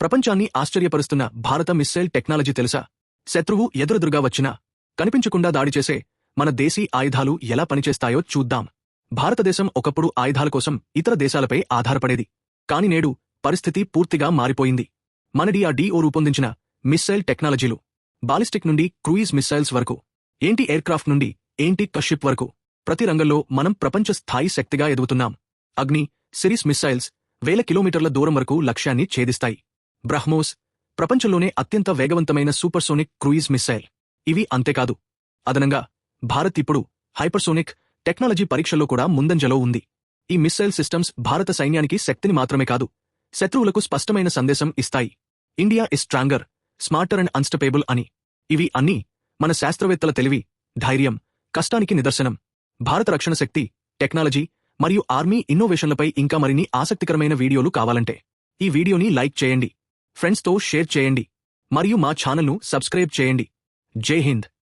ప్రపంచాన్ని ఆశ్చర్యపరుస్తున్న భారత missile technology తెలుసా? శత్రువు ఎదురెదురుగా వచ్చినా కనిపించకుండా దాడి చేసే మన దేశీ ఆయుధాలు ఎలా పనిచేస్తాయో చూద్దాం. భారతదేశం ఒకప్పుడు ఆయుధాల కోసం ఇతర దేశాలపై ఆధారపడేది. కాని నేడు పరిస్థితి పూర్తిగా మారిపోయింది. మన డిఓ రూపొందించిన మిస్సైల్ టెక్నాలజీలు. బాలిస్టిక్ నుండి క్రూయిజ్ మిస్సైల్స్ వరకు. ఏంటి ఎయిర్క్రాఫ్ట్ నుండి ఏంటి కషిప్ వరకు? ప్రతి రంగంలో మనం ప్రపంచ స్థాయి శక్తిగా ఎదుగుతున్నాం. అగ్ని సిరీస్ మిస్సైల్స్ వేల కిలోమీటర్ల దూరం వరకు లక్ష్యాన్ని ఛేదిస్తాయి. బ్రహ్మోస్ ప్రపంచంలోనే అత్యంత వేగవంతమైన సూపర్సోనిక్ క్రూయిజ్ మిస్సైల్. ఇవి అంతేకాదు అదనంగా భారత్ ఇప్పుడు హైపర్సోనిక్ టెక్నాలజీ పరీక్షల్లో కూడా ముందంజలో ఉంది. ఈ మిస్సైల్ సిస్టమ్స్ భారత సైన్యానికి శక్తిని మాత్రమే కాదు శత్రువులకు స్పష్టమైన సందేశం ఇస్తాయి. India is stronger smarter and unstoppable అని. ఇవి అన్నీ మన శాస్త్రవేత్తల తెలివి ధైర్యం కష్టానికి నిదర్శనం. భారత రక్షణ శక్తి టెక్నాలజీ మరియు ఆర్మీ ఇన్నోవేషన్లపై ఇంకా మరిన్ని ఆసక్తికరమైన వీడియోలు కావాలంటే ఈ వీడియోని లైక్ చేయండి. ఫ్రెండ్స్తో షేర్ చేయండి. మరియు మా ఛానల్ను సబ్స్క్రైబ్ చేయండి. జై హింద్.